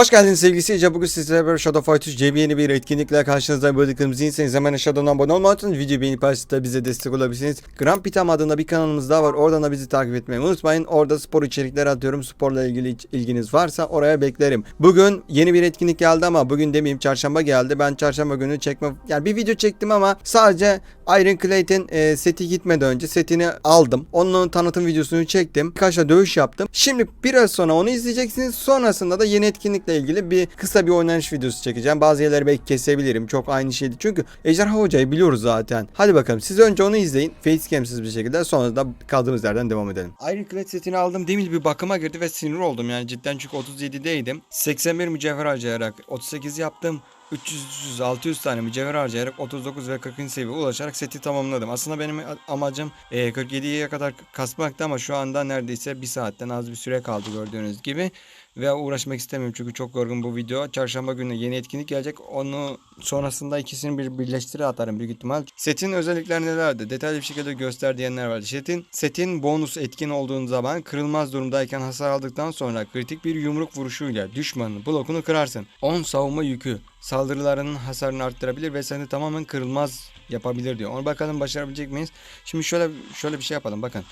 Hoş geldiniz sevgili seyirciler. Bugün sizlerle beraber Shadow Fight 3 CB yeni bir etkinlikle karşınızda böldüklerimizi inseniz hemen aşağıdan abone olmayı unutmayın. Videoyu beğenip paylaşıp bize destek olabilirsiniz. Grand Pitam adında bir kanalımız daha var. Oradan da bizi takip etmeyi unutmayın. Orada spor içerikleri atıyorum. Sporla ilgili ilginiz varsa oraya beklerim. Bugün yeni bir etkinlik geldi ama bugün demeyeyim çarşamba geldi. Ben çarşamba günü çekme yani bir video çektim ama sadece Iron Clayton e, seti gitmeden önce setini aldım. Onun tanıtım videosunu çektim. Birkaç dövüş yaptım. Şimdi biraz sonra onu izleyeceksiniz. Sonrasında da yeni etkinlikle ilgili bir kısa bir oynanış videosu çekeceğim. Bazı yerleri belki kesebilirim. Çok aynı şeydi. Çünkü Ejderha Hoca'yı biliyoruz zaten. Hadi bakalım siz önce onu izleyin. Facecam'siz bir şekilde sonra da kaldığımız yerden devam edelim. Iron Clay setini aldım. Demir bir bakıma girdi ve sinir oldum yani cidden çünkü 37'deydim. 81 mücevher harcayarak 38 yaptım. 300 600 tane mücevher harcayarak 39 ve 40. seviyeye ulaşarak seti tamamladım. Aslında benim amacım e, 47'ye kadar kasmaktı ama şu anda neredeyse bir saatten az bir süre kaldı gördüğünüz gibi. Ve uğraşmak istemiyorum çünkü çok yorgun bu video. Çarşamba günü yeni etkinlik gelecek. Onu sonrasında ikisini bir birleştire atarım büyük ihtimal. Setin özellikleri nelerdi? Detaylı bir şekilde göster diyenler vardı. Setin, setin bonus etkin olduğun zaman kırılmaz durumdayken hasar aldıktan sonra kritik bir yumruk vuruşuyla düşmanın blokunu kırarsın. 10 savunma yükü saldırılarının hasarını arttırabilir ve seni tamamen kırılmaz yapabilir diyor. Onu bakalım başarabilecek miyiz? Şimdi şöyle şöyle bir şey yapalım bakın.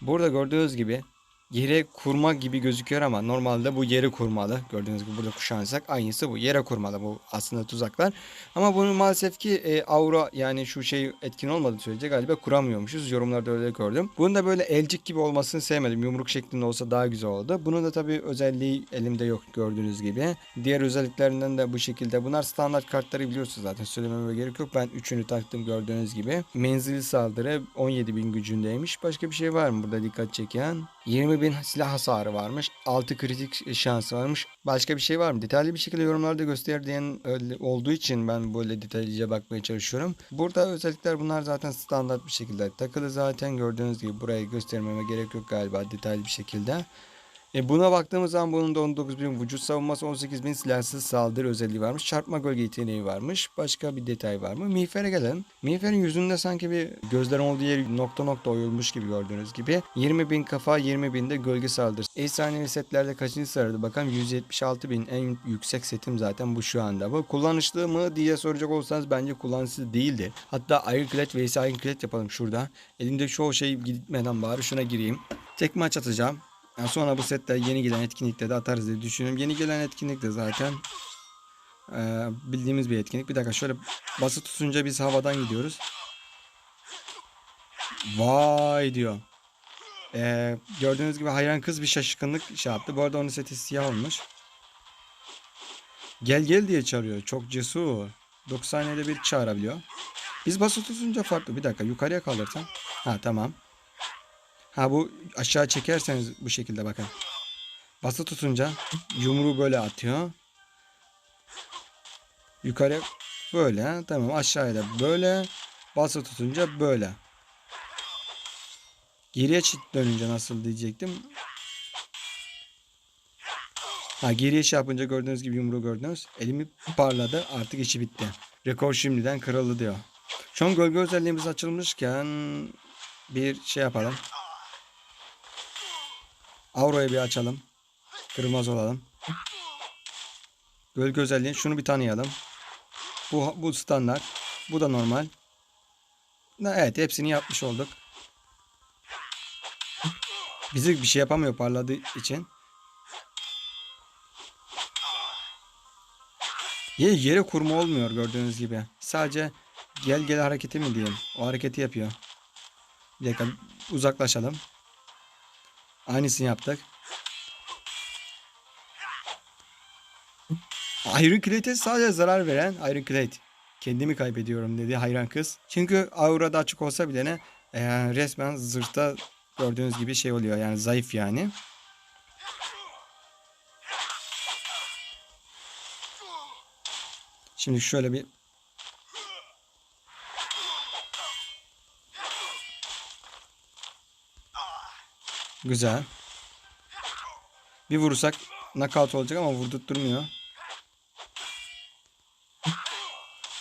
Burada gördüğünüz gibi yere kurma gibi gözüküyor ama normalde bu yere kurmalı. Gördüğünüz gibi burada kuşanırsak aynısı bu. Yere kurmalı bu aslında tuzaklar. Ama bunu maalesef ki e, aura yani şu şey etkin olmadığı sürece galiba kuramıyormuşuz. Yorumlarda öyle gördüm. Bunun da böyle elcik gibi olmasını sevmedim. Yumruk şeklinde olsa daha güzel oldu. Bunun da tabii özelliği elimde yok gördüğünüz gibi. Diğer özelliklerinden de bu şekilde. Bunlar standart kartları biliyorsunuz zaten söylememe gerek yok. Ben üçünü taktım gördüğünüz gibi. Menzili saldırı 17.000 gücündeymiş. Başka bir şey var mı burada dikkat çeken? 20 bin silah hasarı varmış. 6 kritik şansı varmış. Başka bir şey var mı? Detaylı bir şekilde yorumlarda göster diyen olduğu için ben böyle detaylıca bakmaya çalışıyorum. Burada özellikler bunlar zaten standart bir şekilde takılı zaten gördüğünüz gibi buraya göstermeme gerek yok galiba detaylı bir şekilde. E buna baktığımız zaman bunun da 19.000 vücut savunması 18.000 silahsız saldırı özelliği varmış. Çarpma gölge yeteneği varmış. Başka bir detay var mı? Miğfere gelelim. Miğferin yüzünde sanki bir gözlerin olduğu yer nokta nokta oyulmuş gibi gördüğünüz gibi. 20.000 kafa 20.000 de gölge saldırısı. Efsanevi setlerde kaçıncı sırada bakalım 176.000 en yüksek setim zaten bu şu anda. Bu kullanışlı mı diye soracak olsanız bence kullanışlı değildi. Hatta Ironclad vs Ironclad yapalım şurada. Elimde çoğu şey gitmeden bari şuna gireyim. Tek maç atacağım. Yani sonra bu setler yeni gelen etkinlikte de atarız diye düşünüyorum. Yeni gelen etkinlik de zaten e, bildiğimiz bir etkinlik. Bir dakika şöyle bası tutunca biz havadan gidiyoruz. Vay diyor. E, gördüğünüz gibi hayran kız bir şaşkınlık şey yaptı. Bu arada onun seti siyah olmuş. Gel gel diye çağırıyor. Çok cesur. 9 saniyede bir çağırabiliyor. Biz bası tutunca farklı. Bir dakika yukarıya kalırsan. Ha tamam. Ha bu aşağı çekerseniz bu şekilde bakın. Bası tutunca yumruğu böyle atıyor. Yukarı böyle tamam aşağıya da böyle. Bası tutunca böyle. Geriye dönünce nasıl diyecektim. Ha geriye şey yapınca gördüğünüz gibi yumruğu gördünüz. Elimi parladı artık işi bitti. Rekor şimdiden kırıldı diyor. Şu an gölge özelliğimiz açılmışken bir şey yapalım. Aura'yı bir açalım. Kırmaz olalım. Gölge özelliği. Şunu bir tanıyalım. Bu, bu standart. Bu da normal. Evet hepsini yapmış olduk. Bizi bir şey yapamıyor parladığı için. Yere kurma olmuyor gördüğünüz gibi. Sadece gel gel hareketi mi diyeyim. O hareketi yapıyor. Bir dakika uzaklaşalım. Aynısını yaptık. Ironclad'e sadece zarar veren Ironclad. Kendimi kaybediyorum dedi hayran kız. Çünkü aurada açık olsa bile ne e, resmen zırhta gördüğünüz gibi şey oluyor yani zayıf yani. Şimdi şöyle bir Güzel. Bir vurursak knockout olacak ama vurdurtturmuyor.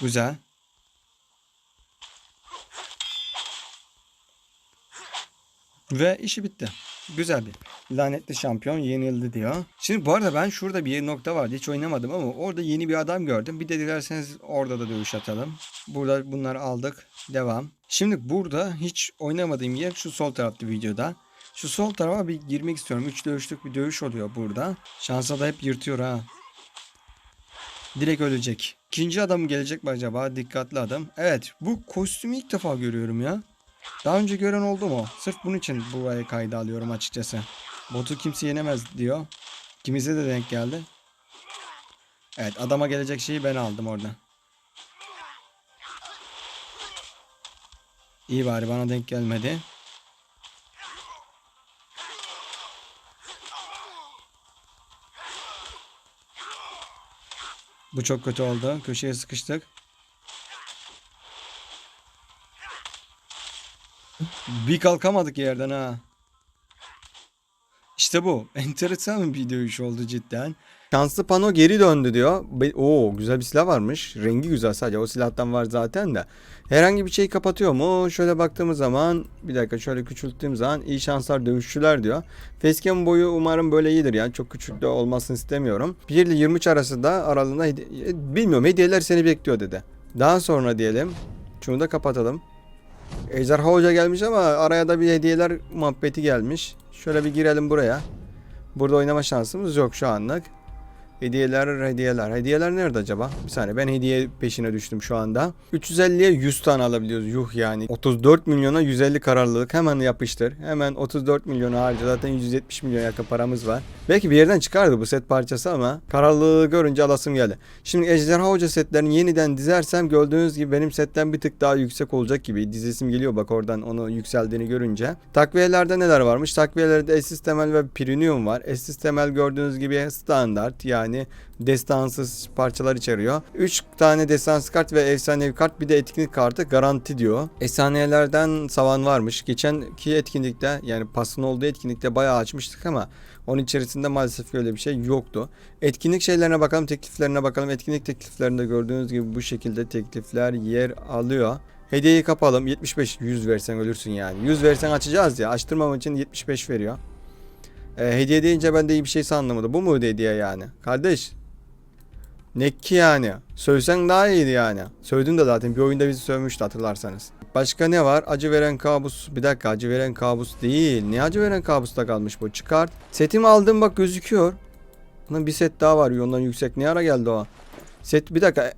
Güzel. Ve işi bitti. Güzel bir. Lanetli şampiyon yenildi diyor. Şimdi bu arada ben şurada bir nokta vardı. Hiç oynamadım ama orada yeni bir adam gördüm. Bir de dilerseniz orada da dövüş atalım. Burada bunları aldık. Devam. Şimdi burada hiç oynamadığım yer şu sol tarafta videoda. Şu sol tarafa bir girmek istiyorum. 3 dövüşlük bir dövüş oluyor burada. Şansa da hep yırtıyor ha. Direkt ölecek. İkinci adam gelecek mi acaba? Dikkatli adam. Evet bu kostümü ilk defa görüyorum ya. Daha önce gören oldu mu? Sırf bunun için buraya kayda alıyorum açıkçası. Botu kimse yenemez diyor. Kimize de denk geldi. Evet adama gelecek şeyi ben aldım orada. İyi bari bana denk gelmedi. Bu çok kötü oldu. Köşeye sıkıştık. Bir kalkamadık yerden ha. İşte bu. Enteresan bir dövüş oldu cidden. Şanslı pano geri döndü diyor. Oo güzel bir silah varmış. Rengi güzel sadece. O silahtan var zaten de. Herhangi bir şey kapatıyor mu? Şöyle baktığımız zaman bir dakika şöyle küçülttüğüm zaman iyi şanslar dövüşçüler diyor. Facecam boyu umarım böyle iyidir yani. Çok küçük de olmasını istemiyorum. 1 ile 23 arası da aralığında hedi- bilmiyorum hediyeler seni bekliyor dedi. Daha sonra diyelim. Şunu da kapatalım. Ejderha Hoca gelmiş ama araya da bir hediyeler muhabbeti gelmiş. Şöyle bir girelim buraya. Burada oynama şansımız yok şu anlık. Hediyeler, hediyeler. Hediyeler nerede acaba? Bir saniye ben hediye peşine düştüm şu anda. 350'ye 100 tane alabiliyoruz. Yuh yani. 34 milyona 150 kararlılık. Hemen yapıştır. Hemen 34 milyona harca. Zaten 170 milyon yakın paramız var. Belki bir yerden çıkardı bu set parçası ama kararlılığı görünce alasım geldi. Şimdi Ejderha Hoca setlerini yeniden dizersem gördüğünüz gibi benim setten bir tık daha yüksek olacak gibi. Dizesim geliyor bak oradan onu yükseldiğini görünce. Takviyelerde neler varmış? Takviyelerde Temel ve Premium var. Temel gördüğünüz gibi standart yani destansız parçalar içeriyor. 3 tane destansız kart ve efsanevi kart bir de etkinlik kartı garanti diyor. Efsanelerden savan varmış. Geçenki etkinlikte yani pasın olduğu etkinlikte bayağı açmıştık ama onun içerisinde maalesef öyle bir şey yoktu. Etkinlik şeylerine bakalım, tekliflerine bakalım. Etkinlik tekliflerinde gördüğünüz gibi bu şekilde teklifler yer alıyor. Hediyeyi kapalım. 75 100 versen ölürsün yani. 100 versen açacağız ya. Açtırmam için 75 veriyor. E, hediye deyince ben de iyi bir şey sandım. Bu mu hediye yani? Kardeş. Ne ki yani? Sövsen daha iyiydi yani. Sövdün de zaten bir oyunda bizi sövmüştü hatırlarsanız. Başka ne var? Acı veren kabus. Bir dakika acı veren kabus değil. Ne acı veren kabusta kalmış bu? Çıkart. Setimi aldım bak gözüküyor. Lan bir set daha var ondan yüksek. Ne ara geldi o? Set bir dakika.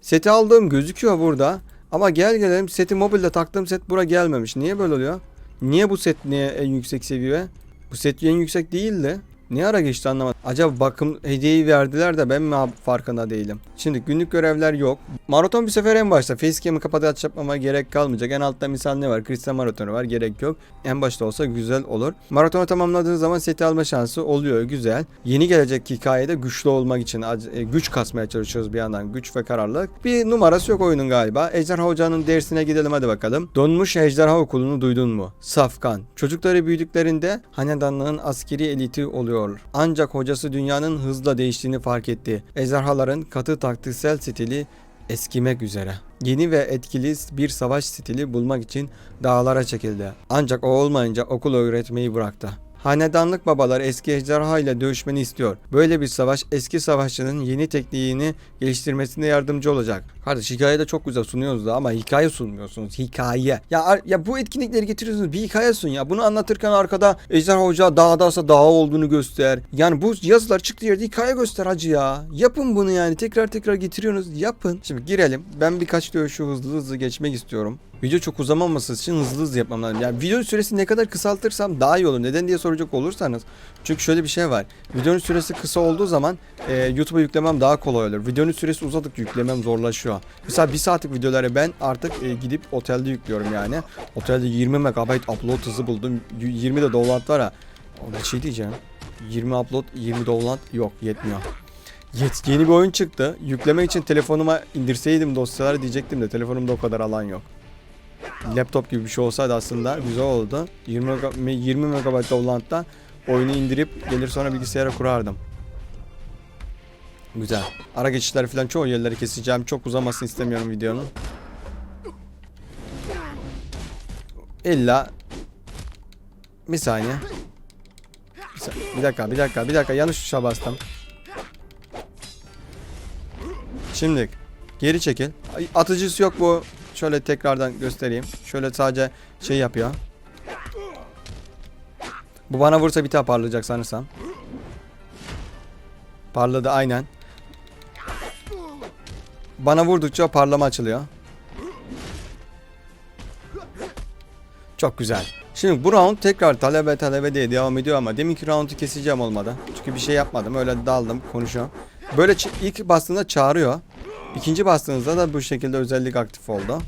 Seti aldığım gözüküyor burada. Ama gel gelelim seti mobilde taktığım set bura gelmemiş. Niye böyle oluyor? Niye bu set niye en yüksek seviye? Bu set en yüksek değildi. Ne ara geçti anlamadım. Acaba bakım hediyeyi verdiler de ben mi farkında değilim. Şimdi günlük görevler yok. Maraton bir sefer en başta. Facecam'ı kapatıp aç yapmama gerek kalmayacak. En altta misal ne var? Kristal maratonu var. Gerek yok. En başta olsa güzel olur. Maratonu tamamladığınız zaman seti alma şansı oluyor. Güzel. Yeni gelecek hikayede güçlü olmak için e, güç kasmaya çalışıyoruz bir yandan. Güç ve kararlılık. Bir numarası yok oyunun galiba. Ejderha Hoca'nın dersine gidelim hadi bakalım. Donmuş Ejderha Okulu'nu duydun mu? Safkan. Çocukları büyüdüklerinde hanedanlığın askeri eliti oluyor. Ancak hocası dünyanın hızla değiştiğini fark etti. Ejderhaların katı taktiksel stili eskimek üzere. Yeni ve etkili bir savaş stili bulmak için dağlara çekildi. Ancak o olmayınca okul öğretmeyi bıraktı. Hanedanlık babalar eski ejderha ile dövüşmeni istiyor. Böyle bir savaş eski savaşçının yeni tekniğini geliştirmesine yardımcı olacak. Kardeş hikaye de çok güzel sunuyoruz da ama hikaye sunmuyorsunuz. Hikaye. Ya ya bu etkinlikleri getiriyorsunuz bir hikaye sun ya. Bunu anlatırken arkada ejderha hoca dağdaysa dağ olduğunu göster. Yani bu yazılar çıktığı yerde hikaye göster hacı ya. Yapın bunu yani. Tekrar tekrar getiriyorsunuz. Yapın. Şimdi girelim. Ben birkaç dövüşü hızlı hızlı geçmek istiyorum. Video çok uzamaması için hızlı hızlı yapmam lazım. Yani video süresi ne kadar kısaltırsam daha iyi olur. Neden diye soracak olursanız. Çünkü şöyle bir şey var. Videonun süresi kısa olduğu zaman e, YouTube'a yüklemem daha kolay olur. Videonun süresi uzadık yüklemem zorlaşıyor. Mesela bir saatlik videoları ben artık e, gidip otelde yüklüyorum yani. Otelde 20 MB upload hızı buldum. 20 de download var ha. O bir şey diyeceğim. 20 upload 20 download yok yetmiyor. Yet, yeni bir oyun çıktı. Yüklemek için telefonuma indirseydim dosyaları diyecektim de telefonumda o kadar alan yok. Laptop gibi bir şey olsaydı aslında güzel oldu. 20 mega- 20 MB download'da oyunu indirip gelir sonra bilgisayara kurardım. Güzel. Ara geçişler falan çoğu yerleri keseceğim. Çok uzamasını istemiyorum videonun. İlla bir saniye. Bir dakika bir dakika bir dakika yanlış tuşa bastım. Şimdi geri çekil. Ay, Atıcısı yok bu. Şöyle tekrardan göstereyim. Şöyle sadece şey yapıyor. Bu bana vursa bir daha parlayacak sanırsam. Parladı aynen. Bana vurdukça parlama açılıyor. Çok güzel. Şimdi bu round tekrar talebe talebe diye devam ediyor ama deminki roundu keseceğim olmadı. Çünkü bir şey yapmadım. Öyle daldım konuşuyorum. Böyle ilk bastığında çağırıyor. İkinci bastığınızda da bu şekilde özellik aktif oldu.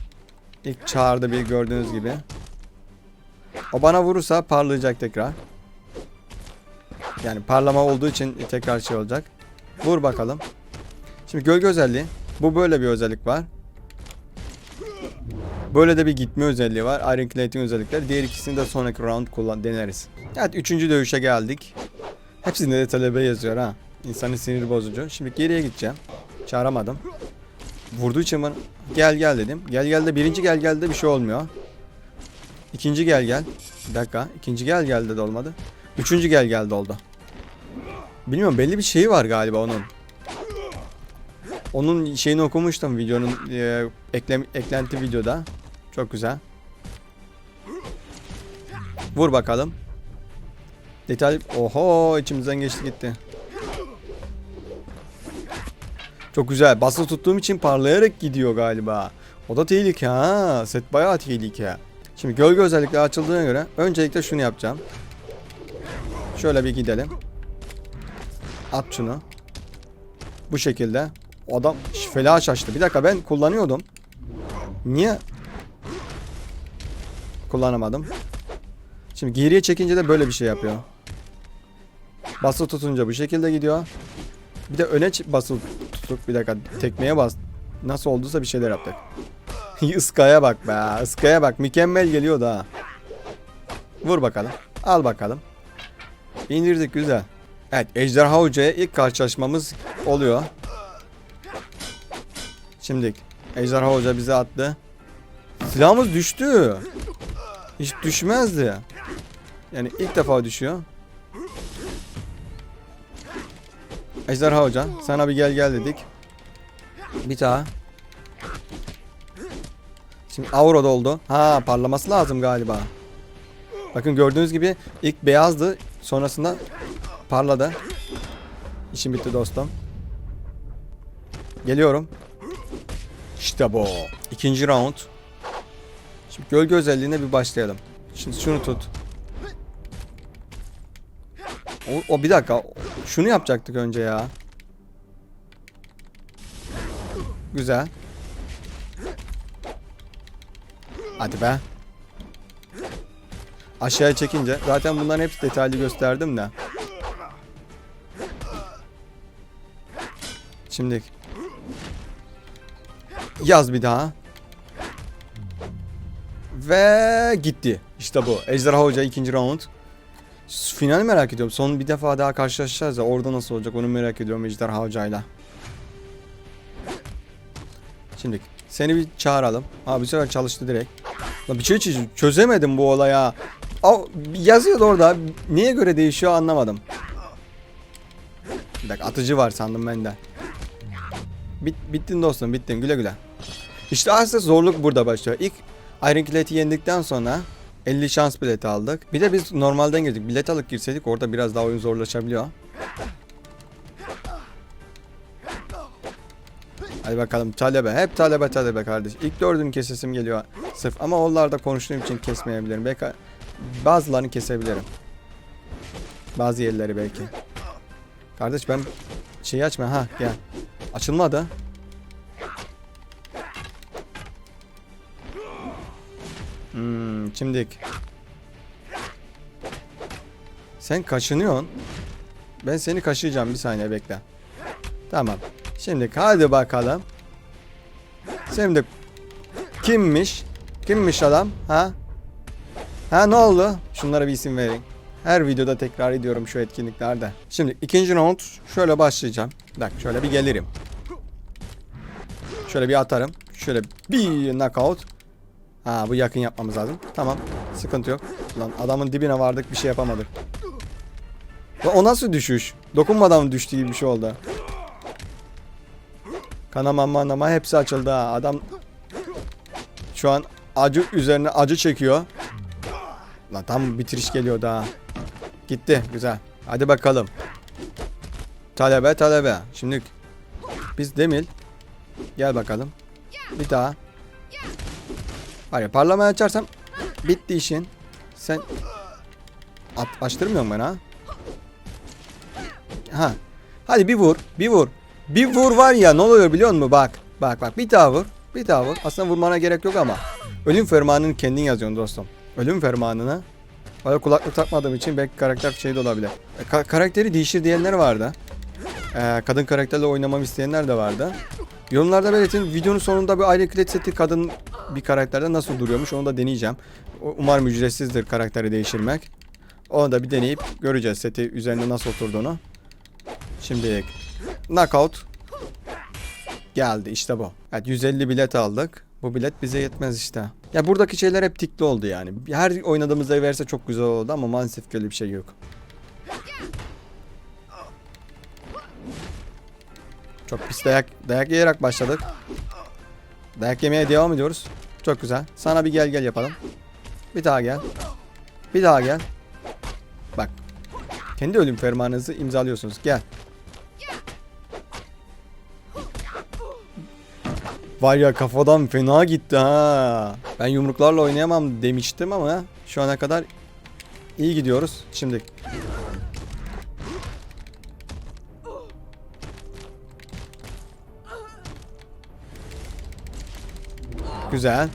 İlk çağırdı bir gördüğünüz gibi. O bana vurursa parlayacak tekrar. Yani parlama olduğu için tekrar şey olacak. Vur bakalım. Şimdi gölge özelliği. Bu böyle bir özellik var. Böyle de bir gitme özelliği var. Iron Clating özellikleri. Diğer ikisini de sonraki round kullan deneriz. Evet üçüncü dövüşe geldik. Hepsinde de talebe yazıyor ha. İnsanın sinir bozucu. Şimdi geriye gideceğim. Çağıramadım. Vurduğu için bana gel gel dedim. Gel gel de birinci gel gel de bir şey olmuyor. İkinci gel gel. Bir dakika. İkinci gel gel de olmadı. Üçüncü gel gel de oldu. Bilmiyorum belli bir şeyi var galiba onun. Onun şeyini okumuştum videonun e, eklem, eklenti videoda. Çok güzel. Vur bakalım. Detay. Oho içimizden geçti gitti. Çok güzel. Basılı tuttuğum için parlayarak gidiyor galiba. O da tehlike ha. Set bayağı tehlike. Şimdi gölge özellikleri açıldığına göre öncelikle şunu yapacağım. Şöyle bir gidelim. At şunu. Bu şekilde. O adam felaha şaştı. Bir dakika ben kullanıyordum. Niye kullanamadım? Şimdi geriye çekince de böyle bir şey yapıyor. Basılı tutunca bu şekilde gidiyor. Bir de öne basılı tutup bir dakika tekmeye bas. Nasıl olduysa bir şeyler yaptık. Iskaya bak be. Iskaya bak. Mükemmel geliyor da. Vur bakalım. Al bakalım. İndirdik güzel. Evet Ejderha Hoca'ya ilk karşılaşmamız oluyor. Şimdi Ejderha Hoca bize attı. Silahımız düştü. Hiç düşmezdi. Yani ilk defa düşüyor. Ejderha Hoca sana bir gel gel dedik. Bir daha. Şimdi aura doldu. Ha parlaması lazım galiba. Bakın gördüğünüz gibi ilk beyazdı. Sonrasında parladı. İşim bitti dostum. Geliyorum. İşte bu. İkinci round. Şimdi gölge özelliğine bir başlayalım. Şimdi şunu tut. O, o bir dakika. Şunu yapacaktık önce ya. Güzel. Hadi be. Aşağıya çekince. Zaten bunların hepsi detaylı gösterdim de. Şimdi. Yaz bir daha. Ve gitti. İşte bu. Ejderha Hoca ikinci round. Finali merak ediyorum. Son bir defa daha karşılaşacağız ya. Orada nasıl olacak onu merak ediyorum Ejderha Hoca'yla. Şimdi seni bir çağıralım. Ha bu sefer çalıştı direkt. Lan bir şey çöz- çözemedim bu olaya. Yazıyordu orada. Niye göre değişiyor anlamadım. Bir dakika atıcı var sandım ben de. Bit, bittin dostum bittin güle güle. İşte aslında zorluk burada başlıyor. İlk Iron Plate'i yendikten sonra 50 şans bileti aldık. Bir de biz normalden girdik. Bilet alıp girseydik orada biraz daha oyun zorlaşabiliyor. Hadi bakalım talebe. Hep talebe talebe kardeş. İlk dördünü kesesim geliyor. Sırf ama onlarda konuştuğum için kesmeyebilirim. Belki bazılarını kesebilirim. Bazı yerleri belki. Kardeş ben şeyi açma. Ha gel. Açılmadı. Hmm, şimdilik. Sen kaşınıyorsun. Ben seni kaşıyacağım bir saniye bekle. Tamam. Şimdi hadi bakalım. Şimdi kimmiş? Kimmiş adam? Ha? Ha ne oldu? Şunlara bir isim verin. Her videoda tekrar ediyorum şu etkinliklerde. Şimdi ikinci round şöyle başlayacağım. Dakika şöyle bir gelirim. Şöyle bir atarım. Şöyle bir knockout. Ha bu yakın yapmamız lazım. Tamam. Sıkıntı yok. Lan adamın dibine vardık bir şey yapamadık. Lan O nasıl düşüş? Dokunmadan düştü gibi bir şey oldu. Kanama manama hepsi açıldı ha. Adam şu an acı üzerine acı çekiyor. Lan tam bitiriş geliyor daha. Gitti güzel. Hadi bakalım. Talebe talebe. Şimdi biz Demil. Gel bakalım. Bir daha. Var ya parlamaya açarsam bitti işin. Sen At, açtırmıyor musun bana? Ha. Hadi bir vur. Bir vur. Bir vur var ya ne oluyor biliyor musun? Bak. Bak bak bir daha vur. Bir daha vur. Aslında vurmana gerek yok ama. Ölüm fermanını kendin yazıyorsun dostum. Ölüm fermanını. Böyle kulaklık takmadığım için belki karakter şey de olabilir. E, ka- karakteri değişir diyenler vardı. E, kadın karakterle oynamamı isteyenler de vardı. Yorumlarda belirtin. Videonun sonunda bir ayrı kilit seti kadın bir karakterde nasıl duruyormuş onu da deneyeceğim. Umarım ücretsizdir karakteri değiştirmek. Onu da bir deneyip göreceğiz seti üzerinde nasıl oturduğunu. Şimdi knockout geldi işte bu. Evet 150 bilet aldık. Bu bilet bize yetmez işte. Ya buradaki şeyler hep tikli oldu yani. Her oynadığımızda verse çok güzel oldu ama maalesef öyle bir şey yok. Çok pis dayak, dayak yiyerek başladık. Dayak yemeye devam ediyoruz. Çok güzel. Sana bir gel gel yapalım. Bir daha gel. Bir daha gel. Bak. Kendi ölüm fermanınızı imzalıyorsunuz. Gel. Var ya kafadan fena gitti ha. Ben yumruklarla oynayamam demiştim ama şu ana kadar iyi gidiyoruz. Şimdi Güzel.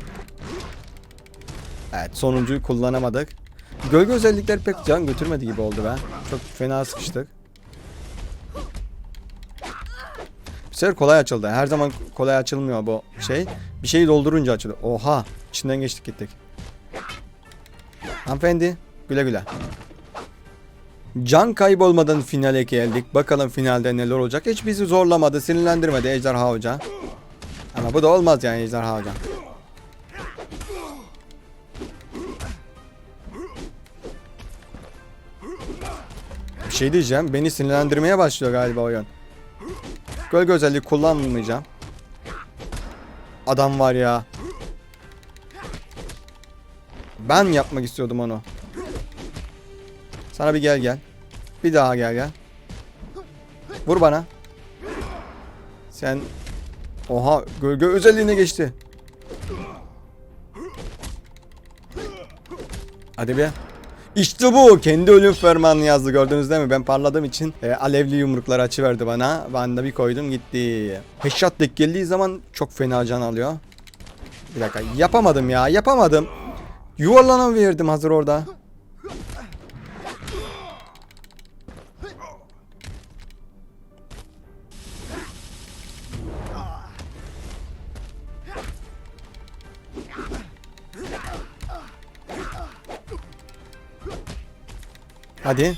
Evet sonuncuyu kullanamadık. Gölge özellikler pek can götürmedi gibi oldu be. Çok fena sıkıştık. Bir sefer kolay açıldı. Her zaman kolay açılmıyor bu şey. Bir şeyi doldurunca açılıyor. Oha. İçinden geçtik gittik. Hanımefendi güle güle. Can kaybolmadan finale geldik. Bakalım finalde neler olacak. Hiç bizi zorlamadı, sinirlendirmedi Ejderha Hoca. Ama bu da olmaz yani Ejderha Hoca. Bir şey diyeceğim. Beni sinirlendirmeye başlıyor galiba oyun. Gölge özelliği kullanmayacağım. Adam var ya. Ben yapmak istiyordum onu. Sana bir gel gel. Bir daha gel gel. Vur bana. Sen Oha gölge özelliğine geçti. Hadi be. İşte bu. Kendi ölüm fermanını yazdı gördünüz değil mi? Ben parladığım için e, alevli yumruklar açıverdi bana. Ben de bir koydum gitti. Headshot denk geldiği zaman çok fena can alıyor. Bir dakika yapamadım ya yapamadım. Yuvarlanan verdim hazır orada. Hadi.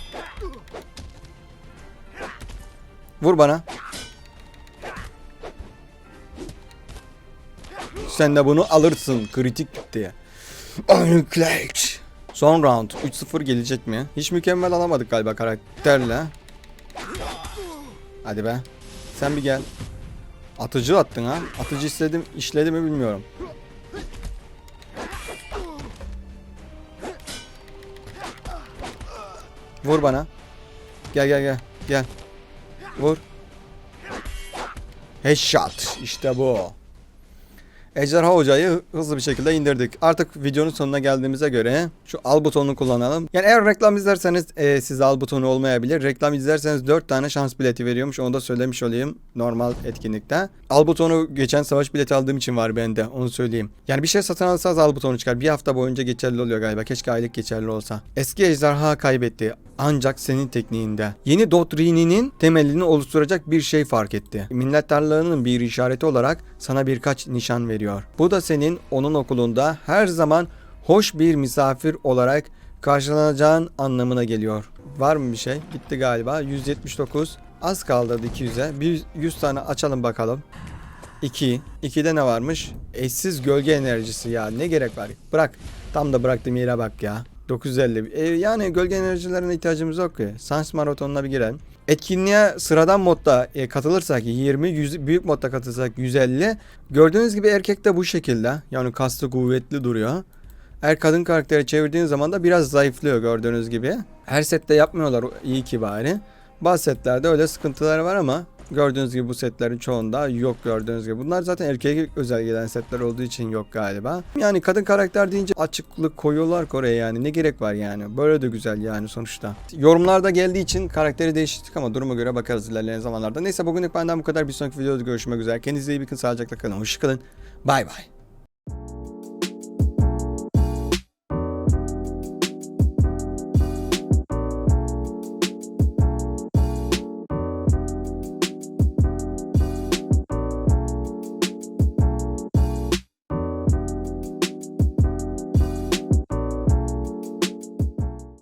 Vur bana. Sen de bunu alırsın kritik diye. Iron Clutch. Son round 3-0 gelecek mi? Hiç mükemmel alamadık galiba karakterle. Hadi be. Sen bir gel. Atıcı attın ha. Atıcı istedim, işledi mi bilmiyorum. Vur bana. Gel gel gel. Gel. Vur. Headshot. İşte bu. Ejderha Hoca'yı hızlı bir şekilde indirdik. Artık videonun sonuna geldiğimize göre şu al butonunu kullanalım. Yani eğer reklam izlerseniz e, size al butonu olmayabilir. Reklam izlerseniz 4 tane şans bileti veriyormuş. Onu da söylemiş olayım normal etkinlikte. Al butonu geçen savaş bileti aldığım için var bende. Onu söyleyeyim. Yani bir şey satın alırsanız al butonu çıkar. Bir hafta boyunca geçerli oluyor galiba. Keşke aylık geçerli olsa. Eski ejderha kaybetti. Ancak senin tekniğinde. Yeni doktrininin temelini oluşturacak bir şey fark etti. Minnettarlığının bir işareti olarak sana birkaç nişan veriyor. Bu da senin onun okulunda her zaman hoş bir misafir olarak karşılanacağın anlamına geliyor. Var mı bir şey? Gitti galiba. 179. Az kaldırdı 200'e. Bir 100 tane açalım bakalım. 2. 2'de ne varmış? Eşsiz gölge enerjisi ya. Ne gerek var? Bırak. Tam da bıraktığım yere bak ya. 950. E, yani gölge enerjilerine ihtiyacımız yok ki. Sans maratonuna bir girelim. Etkinliğe sıradan modda e, katılırsak 20, 100, büyük modda katılırsak 150. Gördüğünüz gibi erkek de bu şekilde. Yani kastı kuvvetli duruyor. Eğer kadın karakteri çevirdiğin zaman da biraz zayıflıyor gördüğünüz gibi. Her sette yapmıyorlar iyi ki bari. Bazı setlerde öyle sıkıntılar var ama gördüğünüz gibi bu setlerin çoğunda yok gördüğünüz gibi. Bunlar zaten erkeğe özel gelen setler olduğu için yok galiba. Yani kadın karakter deyince açıklık koyuyorlar Kore'ye yani. Ne gerek var yani. Böyle de güzel yani sonuçta. Yorumlarda geldiği için karakteri değiştirdik ama duruma göre bakarız ilerleyen zamanlarda. Neyse bugünlük benden bu kadar. Bir sonraki videoda görüşmek üzere. Kendinize iyi bakın. Sağlıcakla kalın. Hoşçakalın. Bay bay.